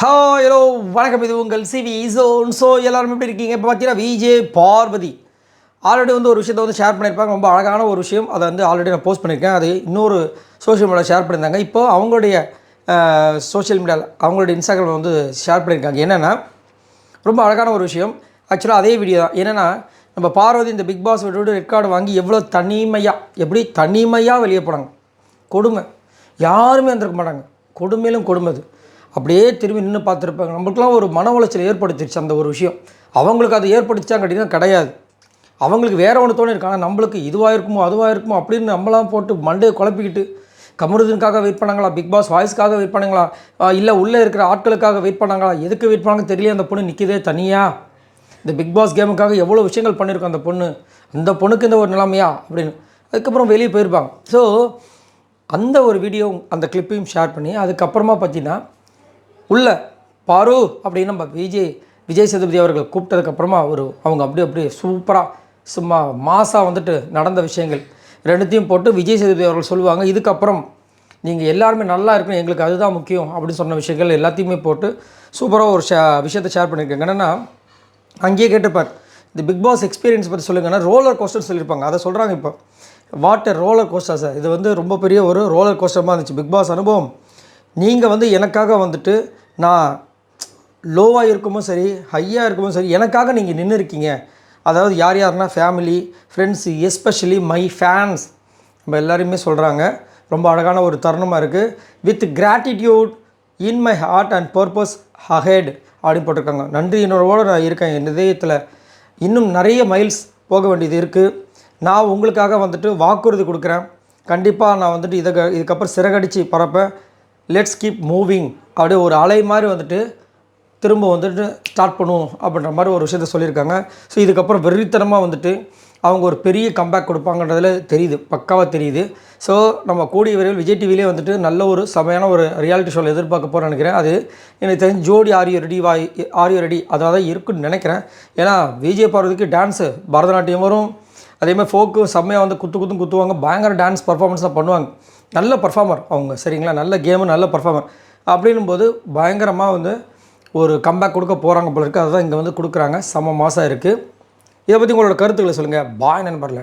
Hello வணக்கம். இது உங்கள் சிவி ஜோன் ஸோ எல்லோரும் எப்படி இருக்கீங்க? இப்போ பார்த்தீங்கன்னா விஜே பார்வதி. ஆல்ரெடி வந்து ஒரு விஷயத்தை வந்து ஷேர் பண்ணியிருப்பாங்க. ரொம்ப அழகான ஒரு விஷயம். அதை வந்து ஆல்ரெடி நான் போஸ்ட் பண்ணியிருக்கேன். அது இன்னொரு சோஷியல் மீடியாவில் ஷேர் பண்ணியிருந்தாங்க. இப்போ அவங்களுடைய சோஷியல் மீடியாவில் அவங்களுடைய இன்ஸ்டாகிராமில் வந்து ஷேர் பண்ணியிருக்காங்க. என்னென்னா ரொம்ப அழகான ஒரு விஷயம். ஆக்சுவலாக அதே வீடியோ தான். என்னென்னா நம்ம பார்வதி இந்த பிக் பாஸ் விட்டு ரெக்கார்டு வாங்கி எவ்வளோ தனிமையாக எப்படி தனிமையாக வெளியே போனாங்க. கொடுமை. யாருமே வந்திருக்க மாட்டாங்க. கொடுமையிலும் கொடுமை அது. அப்படியே திரும்பி நின்று பார்த்துருப்பாங்க. நம்மளுக்குலாம் ஒரு மன உளைச்சல் ஏற்படுத்திடுச்சு அந்த ஒரு விஷயம். அவங்களுக்கு அது ஏற்படுத்திச்சாங்க கேட்டிங்கன்னா கிடையாது. அவங்களுக்கு வேறு ஒன்று தோணி ஆனால் நம்மளுக்கு இதுவாக இருக்குமோ அதுவாக இருக்குமோ அப்படின்னு நம்மளாம் போட்டு மண்டையை குழப்பிக்கிட்டு கமருதனுக்காக வெயிட் பண்ணாங்களா? பிக் பாஸ் வாய்ஸ்க்காக வெயிட் பண்ணாங்களா? இல்லை உள்ளே இருக்கிற ஆட்களுக்காக வெயிட் பண்ணாங்களா? எதுக்கு வெயிட் பண்ணாங்க தெரியல அந்த பொண்ணு நிற்கிதே தனியாக இந்த பிக் பாஸ் கேமுக்காக எவ்வளோ விஷயங்கள் பண்ணியிருக்கோம் அந்த பொண்ணு? அந்த பொண்ணுக்கு இந்த ஒரு நிலைமையா? அப்படின்னு. அதுக்கப்புறம் வெளியே போயிருப்பாங்க. ஸோ அந்த ஒரு வீடியோ அந்த கிளிப்பையும் ஷேர் பண்ணி அதுக்கப்புறமா பார்த்தீங்கன்னா உள்ள பாரு அப்படின்னு நம்ம விஜய் விஜய் சேதுபதி அவர்கள் கூப்பிட்டதுக்கப்புறமா ஒரு அவங்க அப்படியே அப்படியே சூப்பராக சும்மா மாசாக வந்துட்டு நடந்த விஷயங்கள் ரெண்டுத்தையும் போட்டு விஜய் சேதுபதி அவர்கள் சொல்லுவாங்க. இதுக்கப்புறம் நீங்கள் எல்லாருமே நல்லா இருக்கணும் எங்களுக்கு அதுதான் முக்கியம் அப்படின்னு சொன்ன விஷயங்கள் எல்லாத்தையுமே போட்டு சூப்பராக ஒரு ஷே விஷயத்தை ஷேர் பண்ணியிருக்காங்க. என்னென்னா அங்கேயே கேட்டிருப்பார் இந்த பிக் பாஸ் எக்ஸ்பீரியன்ஸ் பற்றி சொல்லுங்கன்னா ரோலர் கோஸ்டர் சொல்லியிருப்பாங்க. அதை சொல்கிறாங்க இப்போ. வாட்டர் ரோலர் கோஸ்டர் சார் இது வந்து ரொம்ப பெரிய ஒரு ரோலர் கோஸ்டமாக இருந்துச்சு. பிக் பாஸ் அனுபவம். நீங்கள் வந்து எனக்காக வந்துட்டு நான் லோவாக இருக்குமோ சரி ஹையாக இருக்குமோ சரி எனக்காக நீங்கள் நின்று இருக்கீங்க அதாவது யார் யாருன்னா family friends especially my fans நம்ம எல்லாருமே சொல்கிறாங்க ரொம்ப அழகான ஒரு தருணமாக இருக்குது with gratitude in my heart and purpose ahead அப்படின்னு போட்டிருக்காங்க. நன்றியினரோடு நான் இருக்கேன். என் இதயத்தில் இன்னும் நிறைய மைல்ஸ் போக வேண்டியது இருக்குது நான் உங்களுக்காக வந்துட்டு வாக்குறுதி கொடுக்குறேன். கண்டிப்பாக நான் வந்துட்டு இதை இதுக்கப்புறம் சிறகடித்து பறப்பேன். லெட்ஸ் கீப் மூவிங் அப்படியே ஒரு அலை மாதிரி வந்துட்டு திரும்ப வந்துட்டு ஸ்டார்ட் பண்ணுவோம் அப்படின்ற மாதிரி ஒரு விஷயத்த சொல்லியிருக்காங்க. ஸோ இதுக்கப்புறம் வெறித்தனமாக வந்துட்டு அவங்க ஒரு பெரிய கம்பேக் கொடுப்பாங்கன்றதுல தெரியுது. பக்காவாக தெரியுது. ஸோ நம்ம கூடிய விரைவில் விஜய் டிவிலே வந்துட்டு நல்ல ஒரு செமையான ஒரு ரியாலிட்டி ஷோவில் எதிர்பார்க்க போகிறேன் நினைக்கிறேன். அது எனக்கு தெரிஞ்சு ஜோடி ஆரியோ ரெடி வாய் ஆரியோ ரெடி அதாக தான் இருக்குன்னு நினைக்கிறேன். ஏன்னா விஜய் பார்வதிக்கு டான்ஸு பரதநாட்டியம் வரும். அதேமாதிரி ஃபோக்கு செம்மையாக வந்து குத்து குத்தும் குத்துவாங்க. பயங்கர டான்ஸ் பர்ஃபார்மன்ஸாக பண்ணுவாங்க. நல்ல பர்ஃபார்மர் அவங்க சரிங்களா? நல்ல கேமு நல்ல பர்ஃபார்மர் அப்படின்னும் போது பயங்கரமாக வந்து ஒரு கம்பேக் கொடுக்க போகிறாங்க போல இருக்குது அதுதான் இங்கே வந்து கொடுக்குறாங்க. செம்ம மாதம் இருக்குது இதை பற்றி உங்களோட கருத்துக்களை சொல்லுங்கள் பாய் நண்பரில்